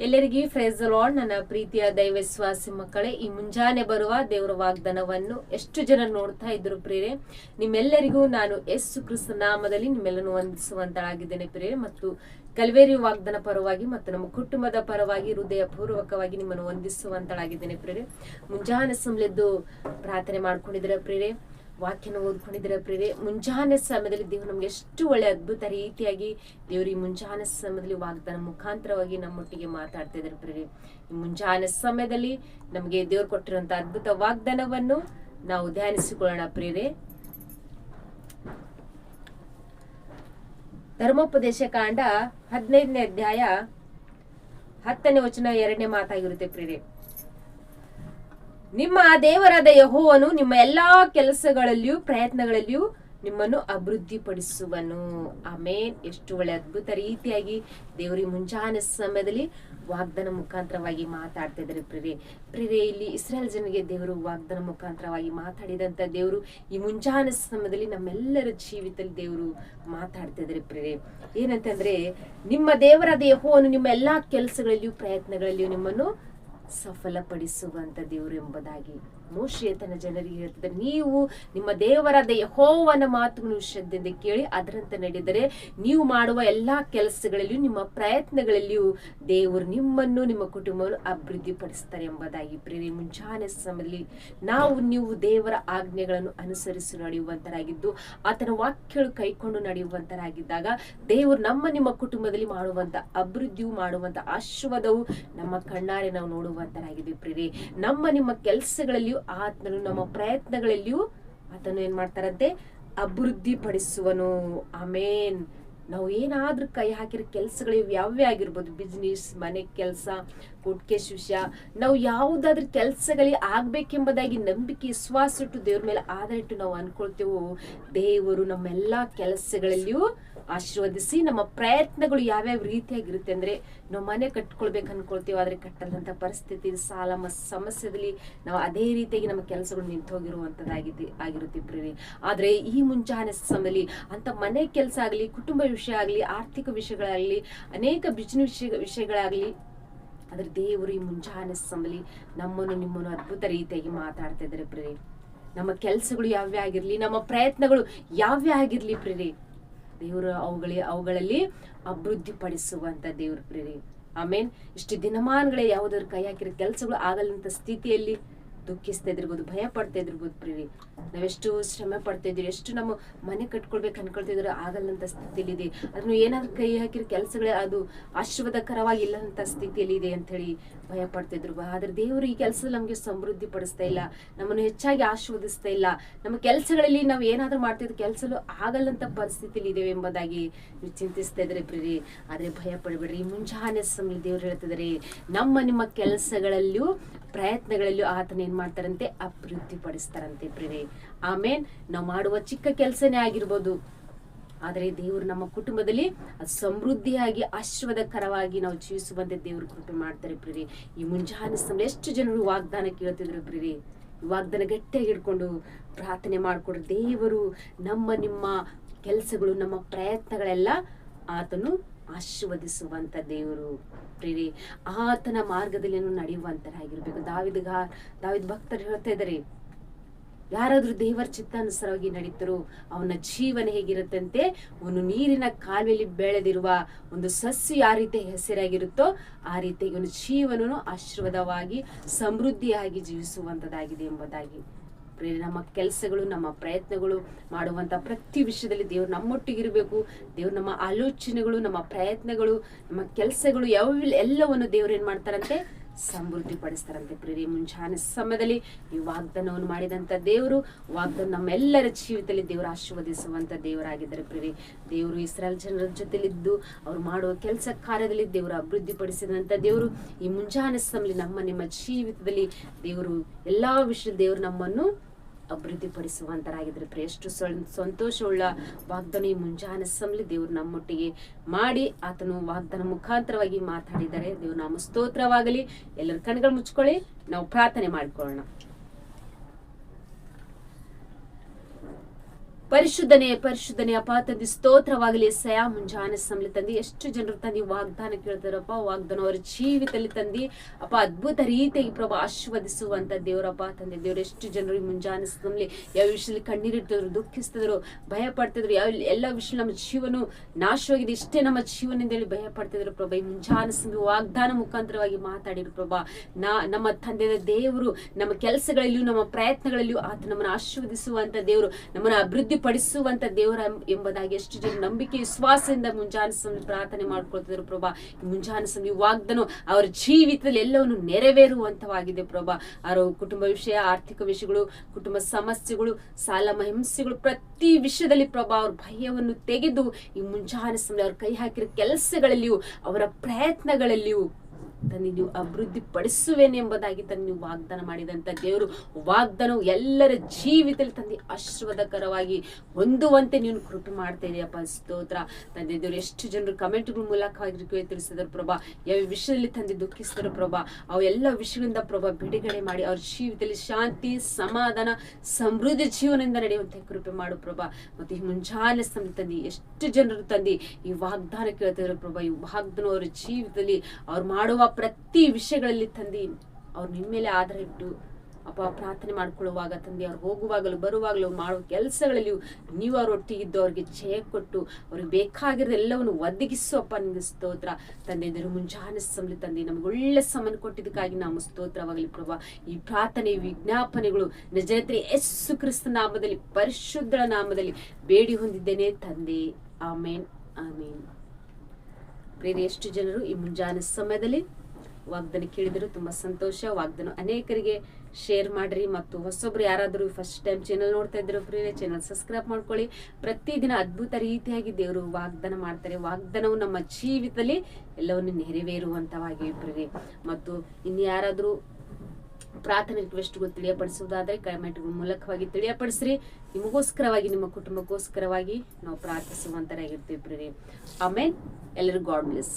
ಎಲ್ಲರಿಗೂ fries lord ನನ್ನ ಪ್ರೀತಿಯ ದೈವ ಮಕ್ಕಳೇ, ಈ ಮುಂಜಾನೆ ಬರುವ ದೇವರ ವಾಗ್ದಾನವನ್ನು ಎಷ್ಟು ಜನ ನೋಡ್ತಾ ಇದ್ರು ಪ್ರೇರೆ ನಿಮ್ಮೆಲ್ಲರಿಗೂ ನಾನು ಯೇಸು ಕ್ರಿಸ್ತ ನಾಮದಲ್ಲಿ ನಿಮ್ಮೆಲ್ಲನೂ ವಂದಿಸುವಂತಳಾಗಿದ್ದೇನೆ ಪ್ರೇರೆ ಮತ್ತು ಕಲ್ವೇರಿ ವಾಗ್ದಾನ ಪರವಾಗಿ ಮತ್ತು ನಮ್ಮ ಕುಟುಂಬದ ಪರವಾಗಿ ಹೃದಯ ಪೂರ್ವಕವಾಗಿ ನಿಮ್ಮನ್ನು ವಂದಿಸುವಂತಳಾಗಿದ್ದೇನೆ ಪ್ರೇರೆ ಮುಂಜಾನೆ ಸುಮ್ಲೆದ್ದು ಪ್ರಾರ್ಥನೆ ಮಾಡ್ಕೊಂಡಿದ್ರೆ ಪ್ರೇರೆ ವಾಕ್ಯನ ಓದ್ಕೊಂಡಿದ್ರೆ ಪ್ರೇರೆ ಮುಂಜಾನೆ ಸಮಯದಲ್ಲಿ ದೇವರು ನಮ್ಗೆ ಎಷ್ಟು ಒಳ್ಳೆ ಅದ್ಭುತ ರೀತಿಯಾಗಿ ದೇವರು ಈ ಮುಂಜಾನೆ ಸಮಯದಲ್ಲಿ ವಾಗ್ದಾನ ಮುಖಾಂತರವಾಗಿ ನಮ್ಮೊಟ್ಟಿಗೆ ಮಾತಾಡ್ತಾ ಇದ್ದಾರೆ ಈ ಮುಂಜಾನೆ ಸಮಯದಲ್ಲಿ ನಮಗೆ ದೇವ್ರು ಕೊಟ್ಟಿರುವಂತ ಅದ್ಭುತ ವಾಗ್ದಾನವನ್ನು ನಾವು ಧ್ಯಾನಿಸಿಕೊಳ್ಳೋಣ ಪ್ರೇರೆ ಧರ್ಮೋಪದೇಶ ಕಾಂಡ ಹದಿನೈದನೇ ಅಧ್ಯಾಯ ಹತ್ತನೇ ವಚನ ಎರಡನೇ ಮಾತಾಗಿರುತ್ತೆ ಪ್ರೇರೆ ನಿಮ್ಮ ದೇವರಾದ ಯಹೋವನು ನಿಮ್ಮ ಎಲ್ಲಾ ಕೆಲಸಗಳಲ್ಲಿಯೂ ಪ್ರಯತ್ನಗಳಲ್ಲಿಯೂ ನಿಮ್ಮನ್ನು ಅಭಿವೃದ್ಧಿಪಡಿಸುವನು. ಆಮೇನ್. ಎಷ್ಟು ಒಳ್ಳೆ ಅದ್ಭುತ ರೀತಿಯಾಗಿ ದೇವರಿ ಮುಂಜಾನೆ ಸಮಯದಲ್ಲಿ ವಾಗ್ದಾನ ಮುಖಾಂತರವಾಗಿ ಮಾತಾಡ್ತಾ ಇದ್ದಾರೆ ಪ್ರಿರೆ ಪ್ರಿರೆ ಇಲ್ಲಿ ಇಸ್ರೇಲ್ ಜನರಿಗೆ ದೇವರು ವಾಗ್ದಾನ ಮುಖಾಂತರವಾಗಿ ಮಾತಾಡಿದಂತ ದೇವರು ಈ ಮುಂಜಾನೆ ಸಮಯದಲ್ಲಿ ನಮ್ಮೆಲ್ಲರ ಜೀವಿತದಲ್ಲಿ ದೇವರು ಮಾತಾಡ್ತಾ ಇದ್ದಾರೆ ಪ್ರಿರೆ ಏನಂತಂದ್ರೆ, ನಿಮ್ಮ ದೇವರಾದ ಯಹೋವನು ನಿಮ್ಮ ಎಲ್ಲಾ ಕೆಲಸಗಳಲ್ಲಿಯೂ ಪ್ರಯತ್ನಗಳಲ್ಲಿಯೂ ನಿಮ್ಮನ್ನು ಸಫಲಪಡಿಸುವಂತ ದೇವರು ಎಂಬುದಾಗಿ. ಮೋಶೆ ತನ್ನ ಜನರಿಗೆ ಹೇಳ್ತಿದ್ದಾರೆ. ನೀವು ನಿಮ್ಮ ದೇವರಾದ ಯಹೋವನ ಮಾತುಗಳನ್ನು ಶ್ರದ್ಧೆಯಿಂದ ಕೇಳಿ, ಅದರಂತೆ ನಡೆದರೆ ನೀವು ಮಾಡುವ ಎಲ್ಲಾ ಕೆಲಸಗಳಲ್ಲಿಯೂ, ನಿಮ್ಮ ಪ್ರಯತ್ನಗಳಲ್ಲಿಯೂ ದೇವರು ನಿಮ್ಮನ್ನು, ನಿಮ್ಮ ಕುಟುಂಬವನ್ನು ಅಭಿವೃದ್ಧಿ ಪಡಿಸ್ತಾರೆ ಎಂಬುದಾಗಿ ಪ್ರೇರಿ ಮುಂಜಾನೆ ಸಮಯದಲ್ಲಿ ನಾವು, ನೀವು ದೇವರ ಆಜ್ಞೆಗಳನ್ನು ಅನುಸರಿಸಿ ನಡೆಯುವಂತರಾಗಿದ್ದು, ಆತನ ವಾಕ್ಯಗಳು ಕೈಕೊಂಡು ನಡೆಯುವಂತರಾಗಿದ್ದಾಗ ದೇವರು ನಮ್ಮ, ನಿಮ್ಮ ಕುಟುಂಬದಲ್ಲಿ ಮಾಡುವಂತ ಅಭಿವೃದ್ಧಿಯು, ಮಾಡುವಂತ ಆಶೀರ್ವಾದವು ನಮ್ಮ ಕಣ್ಣಾರೆ ನಾವು ನೋಡುವಂತರಾಗಿದ್ದೀವಿ ಪ್ರೇರಿ ನಮ್ಮ, ನಿಮ್ಮ ಕೆಲಸಗಳಲ್ಲಿಯೂ ಆತನು ನಮ್ಮ ಪ್ರಯತ್ನಗಳಲ್ಲಿಯೂ ಆತನು ಏನ್ ಮಾಡ್ತಾರಂತೆ? ಅಭಿವೃದ್ಧಿ ಪಡಿಸುವನು ಆಮೇನ್. ನಾವು ಏನಾದ್ರೂ ಕೈ ಹಾಕಿರೋ ಕೆಲಸಗಳು ಯಾವ್ಯಾವ ಆಗಿರ್ಬೋದು? ಬಿಸ್ನೆಸ್ ಮನೆ ಕೆಲಸ ಕೊಟ್ಕೆ ಶಿಷ್ಯ ನಾವು ಯಾವುದಾದ್ರೂ ಕೆಲಸಗಳಿಗೆ ಆಗ್ಬೇಕೆಂಬುದಾಗಿ ನಂಬಿಕೆ, ವಿಶ್ವಾಸ ಇಟ್ಟು ದೇವ್ರ ಮೇಲೆ ಆಧಾರ ಇಟ್ಟು ನಾವು ಅನ್ಕೊಳ್ತೇವೋ, ದೇವರು ನಮ್ಮೆಲ್ಲ ಕೆಲಸಗಳಲ್ಲಿಯೂ ಆಶೀರ್ವದಿಸಿ ನಮ್ಮ ಪ್ರಯತ್ನಗಳು ಯಾವ್ಯಾವ ರೀತಿಯಾಗಿರುತ್ತೆ ಅಂದ್ರೆ ನಾವು ಮನೆ ಕಟ್ಕೊಳ್ಬೇಕು ಅನ್ಕೊಳ್ತೀವಿ ಆದ್ರೆ ಕಟ್ಟದಂತ ಪರಿಸ್ಥಿತಿ, ಸಾಲ ಸಮಸ್ಯೆದಲ್ಲಿ ನಾವು ಅದೇ ರೀತಿಯಾಗಿ ನಮ್ಮ ಕೆಲಸಗಳು ನಿಂತು ಹೋಗಿರುವಂತದ್ದಾಗಿದೆ ಆಗಿರುತ್ತೆ ಪ್ರೇರಿ ಆದ್ರೆ ಈ ಮುಂಚಾನೆ ಸಮಯದಲ್ಲಿ ಅಂತ ಮನೆ ಕೆಲಸ ಆಗಲಿ, ಕುಟುಂಬ ವಿಷಯ ಆಗಲಿ, ಆರ್ಥಿಕ ವಿಷಯಗಳಾಗಲಿ, ಅನೇಕ ಬಿಸಿನೆಸ್ ವಿಷಯ, ವಿಷಯಗಳಾಗಲಿ, ಆದ್ರೆ ದೇವರು ಈ ಮುಂಚಾನೆ ಸಮಯದಲ್ಲಿ ನಮ್ಮನ್ನು ನಿಮ್ಮನ್ನು ಅದ್ಭುತ ರೀತಿಯಾಗಿ ಮಾತಾಡ್ತಾ ಇದ್ದಾರೆ ಪ್ರೇರಿ ನಮ್ಮ ಕೆಲಸಗಳು ಯಾವ್ಯಾವ ನಮ್ಮ ಪ್ರಯತ್ನಗಳು ಯಾವ್ಯಾವ ಆಗಿರ್ಲಿ ಪ್ರೇರಿ ದೇವರು ಅವುಗಳ, ಅವುಗಳಲ್ಲಿ ಅಭಿವೃದ್ಧಿ ಪಡಿಸುವಂತ ದೇವ್ರ ಪ್ರೇರಿ ಆಮೇನ್, ಇಷ್ಟು ದಿನಮಾನಗಳೇ ಯಾವುದಾದ್ರು ಕೈ ಹಾಕಿರೋ ಕೆಲಸಗಳು ಆಗಲ್ಲಂತ ಸ್ಥಿತಿಯಲ್ಲಿ ದುಃಖಿಸ್ತಾ ಇದಿರ್ಬೋದು ಭಯ ಪಡ್ತಾ ಇದಿರ್ಬೋದು ಪ್ರೀ ನಾವೆಷ್ಟು ಶ್ರಮ ಪಡ್ತಾ ಇದೀವಿ ಎಷ್ಟು ನಮ್ಮ ಮನೆ ಕಟ್ಕೊಳ್ಬೇಕು ಅನ್ಕೊಳ್ತಿದ್ರೆ ಆಗಲ್ಲಂತ ಸ್ಥಿತಿಲಿದೆ ಅದನ್ನು ಏನಾದ್ರು ಕೈ ಹಾಕಿರೋ ಕೆಲಸಗಳೇ ಅದು ಆಶೀರ್ವಾದಕರವಾಗಿ ಇಲ್ಲಂತ ಸ್ಥಿತಿಯಲ್ಲಿ ಇದೆ ಅಂತ ಹೇಳಿ ಭಯ ಪಡ್ತಿದ್ರು ಆದ್ರೆ ದೇವರು ಈ ಕೆಲಸ ನಮ್ಗೆ ಸಮೃದ್ಧಿ ಪಡಿಸ್ತಾ ಇಲ್ಲ, ನಮ್ಮನ್ನು ಹೆಚ್ಚಾಗಿ ಆಶೀರ್ವದಿಸ್ತಾ ಇಲ್ಲ. ನಮ್ಮ ಕೆಲಸಗಳಲ್ಲಿ ನಾವು ಏನಾದ್ರೂ ಮಾಡ್ತಿದ್ರು ಕೆಲಸಲು ಆಗಲ್ಲಂತ ಪರಿಸ್ಥಿತಿಲಿ ಇದೇವೆ ಎಂಬುದಾಗಿ ನೀವು ಚಿಂತಿಸ್ತಾ ಇದ್ರೆ ಪ್ರೀ ಆದ್ರೆ ಭಯ ಪಡಬೇಡ್ರಿ. ಮುಂಜಾನೆ ಸಮಯ ದೇವ್ರು ಹೇಳ್ತಿದ್ದಾರೆ, ನಮ್ಮ ನಿಮ್ಮ ಕೆಲಸಗಳಲ್ಲಿಯೂ ಪ್ರಯತ್ನಗಳಲ್ಲೂ ಆತನ ಏನ್ ಮಾಡ್ತಾರಂತೆ? ಅಭಿವೃದ್ಧಿ ಪಡಿಸ್ತಾರಂತೆ ಪ್ರೇರೆ ಆಮೇನ್, ನಾವು ಮಾಡುವ ಚಿಕ್ಕ ಕೆಲಸನೇ ಆಗಿರ್ಬೋದು. ಆದರೆ ದೇವರು ನಮ್ಮ ಕುಟುಂಬದಲ್ಲಿ ಸಮೃದ್ಧಿಯಾಗಿ, ಆಶೀರ್ವಾದಕರವಾಗಿ ನಾವು ಜೀವಿಸುವಂತೆ ದೇವರು ಕೃಪೆ ಮಾಡ್ತಾರೆ ಪ್ರೀರಿ ಈ ಮುಂಜಾನೆ ಸಮಯ ಎಷ್ಟು ಜನರು ವಾಗ್ದಾನ ಕೇಳ್ತಿದ್ರು ಪ್ರೀರಿ ಈ ವಾಗ್ದಾನ ಗಟ್ಟಿಯಾಗಿ ಹಿಡ್ಕೊಂಡು ಪ್ರಾರ್ಥನೆ ಮಾಡಿಕೊಡ್ರಿ. ದೇವರು ನಮ್ಮ ನಿಮ್ಮ ಕೆಲಸಗಳು, ನಮ್ಮ ಪ್ರಯತ್ನಗಳೆಲ್ಲ ಆತನು ಆಶೀರ್ವದಿಸುವಂತ ದೇವರು ಪ್ರೇರಿ ಆತನ ಮಾರ್ಗದಲ್ಲಿ ನಡೆಯುವಂತರಾಗಿರ್ಬೇಕು. ದಾವಿದ್ಗ, ದಾವಿದ್ ಭಕ್ತರು ಹೇಳ್ತಾ ಇದ್ದಾರೆ, ಯಾರಾದ್ರೂ ದೇವರ ಚಿತ್ತಾನುಸಾರವಾಗಿ ನಡೀತಾರೋ ಅವನ ಜೀವನ ಹೇಗಿರುತ್ತಂತೆ ಒಂದು ನೀರಿನ ಕಾಲುವೆಯಲ್ಲಿ ಬೆಳೆದಿರುವ ಒಂದು ಸಸ್ಯ ಯಾವ ರೀತಿ ಹೆಸರಾಗಿರುತ್ತೋ ಆ ರೀತಿ ಒಂದು ಜೀವನನು ಆಶೀರ್ವಾದವಾಗಿ ಸಮೃದ್ಧಿಯಾಗಿ ಜೀವಿಸುವಂಥದ್ದಾಗಿದೆ ಎಂಬುದಾಗಿ. ಪ್ರೇರೆ ನಮ್ಮ ಕೆಲಸಗಳು, ನಮ್ಮ ಪ್ರಯತ್ನಗಳು ಮಾಡುವಂಥ ಪ್ರತಿ ವಿಷಯದಲ್ಲಿ ದೇವ್ರು ನಮ್ಮೊಟ್ಟಿಗಿರಬೇಕು. ದೇವ್ರು ನಮ್ಮ ಆಲೋಚನೆಗಳು, ನಮ್ಮ ಪ್ರಯತ್ನಗಳು, ನಮ್ಮ ಕೆಲಸಗಳು ಯಾವ ಎಲ್ಲವನ್ನು ದೇವ್ರು ಏನು ಮಾಡ್ತಾರಂತೆ? ಸಮೃದ್ಧಿ ಪಡಿಸ್ತಾರಂತೆ ಪ್ರೇರಿ ಮುಂಜಾನೆ ಸಮಯದಲ್ಲಿ ಈ ವಾಗ್ದಾನವನ್ನು ಮಾಡಿದಂಥ ದೇವರು, ವಾಗ್ದಾನ ನಮ್ಮೆಲ್ಲರ ಜೀವಿತದಲ್ಲಿ ದೇವರು ಆಶೀರ್ವದಿಸುವಂಥ ದೇವರಾಗಿದ್ದಾರೆ ಪ್ರೇರಿ ದೇವರು ಇಸ್ರಾಲ್ ಜನರ ಜೊತೆಲಿದ್ದು, ಅವ್ರು ಮಾಡುವ ಕೆಲಸ ಕಾರ್ಯದಲ್ಲಿ ದೇವರು ಅಭಿವೃದ್ಧಿ ಪಡಿಸಿದಂಥ ದೇವರು. ಈ ಮುಂಜಾನೆ ಸಮಯದಲ್ಲಿ ನಮ್ಮ ನಿಮ್ಮ ಜೀವಿತದಲ್ಲಿ ದೇವರು ಎಲ್ಲ ವಿಷಯ ದೇವರು ನಮ್ಮನ್ನು ಅಭಿವೃದ್ಧಿಪಡಿಸುವಂತರಾಗಿದ್ರೆ ಪ್ರಿಯ ಎಷ್ಟು ಸಂತೋಷವುಳ್ಳ ವಾಗ್ದಾನ ಮುಂಜಾನೆ ಸಮಲಿ ದೇವರು ನಮ್ಮೊಟ್ಟಿಗೆ ಮಾಡಿ ಆತನು ವಾಗ್ದಾನ ಮುಖಾಂತರವಾಗಿ ಮಾತಾಡಿದ್ದಾರೆ ದೇವ್ರ ನಾಮ ಸ್ತೋತ್ರವಾಗಲಿ. ಎಲ್ಲರ ಕಣ್ಗಳು ಮುಚ್ಕೊಳ್ಳಿ. ನಾವು ಪ್ರಾರ್ಥನೆ ಮಾಡಿಕೊಳ್ಳೋಣ. ಪರಿಶುದ್ಧನೇ ಪರಿಶುದ್ಧನೇ, ಅಪ್ಪ, ತಂದೆ, ಸ್ತೋತ್ರವಾಗಲಿ. ಸಯಾ ಮುಂಜಾನೆ ಸಮಲಿ ತಂದೆ, ಎಷ್ಟು ಜನರು ತಂದೆ, ವಾಗ್ದಾನ ಕೇಳ್ತಾರಪ್ಪ, ವಾಗ್ದಾನ ಅವರ ಜೀವಿತದಲ್ಲಿ ತಂದಿ. ಅಪ್ಪ, ಅದ್ಭುತ ರೀತಿಯಾಗಿ ಪ್ರಭು ಆಶೀರ್ವದಿಸುವಂತ ದೇವರಪ್ಪ ತಂದೆ, ದೇವರು. ಎಷ್ಟು ಜನರು ಈ ಮುಂಜಾನೆ ಸಮಲಿ ಯಾವ ವಿಷಯದಲ್ಲಿ ಕಣ್ಣೀರಿಡ್ತಿದ್ರು ದುಃಖಿಸ್ತಿದ್ರು ಭಯ ಪಡ್ತಿದ್ರು ಯಾವ ಎಲ್ಲ ವಿಷಯ ನಮ್ಮ ಜೀವನ ನಾಶವಾಗಿದೆ, ಇಷ್ಟೇ ನಮ್ಮ ಜೀವನದಿಂದ ಹೇಳಿ ಭಯ ಪಡ್ತಿದ್ರು ಪ್ರಭಾ. ಈ ಮುಂಜಾನೆ ಸಮಲಿ ವಾಗ್ದಾನ ಮುಖಾಂತರವಾಗಿ ಮಾತಾಡಿರು ಪ್ರಭಾ. ನಾ, ನಮ್ಮ ತಂದೆಯ ದೇವರು ನಮ್ಮ ಕೆಲಸಗಳಲ್ಲಿಯೂ, ನಮ್ಮ ಪ್ರಯತ್ನಗಳಲ್ಲಿಯೂ ಆತ ನಮ್ಮನ್ನು ಆಶೀರ್ವದಿಸುವಂತ ದೇವರು, ನಮ್ಮನ್ನು ಅಭಿವೃದ್ಧಿ ಪಡಿಸುವಂತ ದೇವರ ಎಂಬುದಾಗಿ ಎಷ್ಟು ಜನ ನಂಬಿಕೆ, ವಿಶ್ವಾಸದಿಂದ ಮುಂಜಾನೆ ಸಮಯ ಪ್ರಾರ್ಥನೆ ಮಾಡ್ಕೊಳ್ತಿದ್ರು ಪ್ರಭಾ. ಮುಂಜಾನೆ ಸಮಯ ವಾಗ್ದನು ಅವರ ಜೀವಿತದಲ್ಲಿ ಎಲ್ಲವನ್ನು ನೆರವೇರುವಂತವಾಗಿದೆ ಪ್ರಭಾ. ಅವರ ಕುಟುಂಬ ವಿಷಯ, ಆರ್ಥಿಕ ವಿಷಯಗಳು, ಕುಟುಂಬ ಸಮಸ್ಯೆಗಳು, ಸಾಲ ಮಹಿಂಸೆಗಳು, ಪ್ರತಿ ವಿಷಯದಲ್ಲಿ ಪ್ರಭಾ ಅವ್ರ ಭಯವನ್ನು ತೆಗೆದು ಈ ಮುಂಜಾನೆ ಸಮಯ ಅವ್ರ ಕೈ ಹಾಕಿರೋ ಕೆಲಸಗಳಲ್ಲಿಯೂ, ಅವರ ಪ್ರಯತ್ನಗಳಲ್ಲಿಯೂ ತಂದೆ ನೀವು ಅಭಿವೃದ್ಧಿ ಪಡಿಸುವೇನೆ ಎಂಬುದಾಗಿ ತನ್ನ ನೀವು ವಾಗ್ದಾನ ಮಾಡಿದಂತ ದೇವರು, ವಾಗ್ದಾನವು ಎಲ್ಲರ ಜೀವಿತದಲ್ಲಿ ತಂದೆ ಆಶೀರ್ವಾದಕರವಾಗಿ ಹೊಂದುವಂತೆ ನೀವು ಕೃಪೆ ಮಾಡ್ತಾ ಇದೆಯಪ್ಪ ಸ್ತೋತ್ರ. ತಂದೆ ದೇವರು, ಎಷ್ಟು ಜನರು ಕಮೆಂಟ್ಗಳ ಮೂಲಕವಾಗಿ ತಿಳಿಸಿದ್ರು ಪ್ರಭಾ. ಯಾವ ವಿಷಯದಲ್ಲಿ ತಂದೆ ದುಃಖಿಸಿದ್ರು ಪ್ರಭಾ. ಅವು ಎಲ್ಲ ವಿಷಯಗಳಿಂದ ಪ್ರಭಾ ಬಿಡುಗಡೆ ಮಾಡಿ ಅವ್ರ ಜೀವಿತದಲ್ಲಿ ಶಾಂತಿ, ಸಮಾಧಾನ, ಸಮೃದ್ಧಿ ಜೀವನದಿಂದ ನಡೆಯುವಂತೆ ಕೃಪೆ ಮಾಡು ಪ್ರಭಾ. ಮತ್ತೆ ಈ ಮುಂಜಾನೆ ಸಮಯ ತಂದೆ ಎಷ್ಟು ಜನರು ತಂದಿ ಈ ವಾಗ್ದಾನ ಕೇಳ್ತಿದ್ರು ಪ್ರಭಾ. ಈ ವಾಗ್ದಾನ ಅವರ ಜೀವಿತದಲ್ಲಿ ಅವ್ರು ಮಾಡುವ ಪ್ರತಿ ವಿಷಯಗಳಲ್ಲಿ ತಂದೆ ಅವ್ರು ನಿಮ್ಮ ಮೇಲೆ ಆಧಾರ ಇಟ್ಟು ಅಪ್ಪ ಪ್ರಾರ್ಥನೆ ಮಾಡ್ಕೊಳ್ಳುವಾಗ ತಂದೆ ಅವ್ರು ಹೋಗುವಾಗಲೂ ಬರುವಾಗಲೂ ಮಾಡುವ ಕೆಲಸಗಳಲ್ಲಿಯೂ ನೀವು ಅವ್ರ ಒಟ್ಟಿಗಿದ್ದು ಅವ್ರಿಗೆ ಜಯ ಕೊಟ್ಟು ಅವ್ರಿಗೆ ಬೇಕಾಗಿರೋ ಎಲ್ಲವನ್ನು ಒದಗಿಸು ಅಪ್ಪ ನಿಮಗೆ ಸ್ತೋತ್ರ. ತಂದೆ ದೇವರು ಮುಂಜಾನೆ ಸಮಲಿ ತಂದೆ, ನಮ್ಗೆ ಒಳ್ಳೆ ಸಮನ್ ಕೊಟ್ಟಿದ್ದಕ್ಕಾಗಿ ನಾವು ಸ್ತೋತ್ರವಾಗಲಿ ಪ್ರಭಾ. ಈ ಪ್ರಾರ್ಥನೆ ವಿಜ್ಞಾಪನೆಗಳು ನಿಜರತ್ರಿ ಯಸ್ಸು ಕ್ರಿಸ್ತ ನಾಮದಲ್ಲಿ ಪರಿಶುದ್ಧ ನಾಮದಲ್ಲಿ ಬೇಡಿ ಹೊಂದಿದ್ದೇನೆ ತಂದೆ. ಆಮೇನ್ ಆಮೇನ್. ಬೇರೆ ಎಷ್ಟು ಜನರು ಈ ಮುಂಜಾನೆ ಸಮಯದಲ್ಲಿ ವಾಗ್ದಾನ ಕೇಳಿದ್ರು ತುಂಬಾ ಸಂತೋಷ, ವಾಗ್ದಾನ ಅನೇಕರಿಗೆ ಶೇರ್ ಮಾಡ್ರಿ ಮತ್ತು ಹೊಸೊಬ್ರು ಯಾರಾದರೂ ಫಸ್ಟ್ ಟೈಮ್ ಚಾನಲ್ ನೋಡ್ತಾ ಇದ್ರು ಫ್ರೀನೇ ಚಾನಲ್ ಸಬ್ಸ್ಕ್ರೈಬ್ ಮಾಡ್ಕೊಳ್ಳಿ. ಪ್ರತಿದಿನ ಅದ್ಭುತ ರೀತಿಯಾಗಿ ದೇವರು ವಾಗ್ದಾನ ಮಾಡ್ತಾರೆ. ವಾಗ್ದಾನವು ನಮ್ಮ ಜೀವಿತದಲ್ಲಿ ಎಲ್ಲವನ್ನು ನೆರವೇರುವಂತವಾಗಿ ಪ್ರೇರೆ ಮತ್ತು ಇನ್ನು ಯಾರಾದರೂ ಪ್ರಾರ್ಥನೆ ರಿಕ್ವೆಸ್ಟ್ಗಳು ತಿಳಿಯಪಡಿಸುವುದಾದರೆ ಕಮೆಂಟ್ಗಳ ಮೂಲಕವಾಗಿ ತಿಳಿಯಪಡಿಸ್ರಿ. ನಿಮಗೋಸ್ಕರವಾಗಿ, ನಿಮ್ಮ ಕುಟುಂಬಕ್ಕೋಸ್ಕರವಾಗಿ ನಾವು ಪ್ರಾರ್ಥಿಸುವಂತರಾಗಿರ್ತೀವಿ ಪ್ರೇರಿ ಆಮೇಲೆ ಎಲ್ಲರಿಗೂ ಗಾಡ್ ಬ್ಲೆಸ್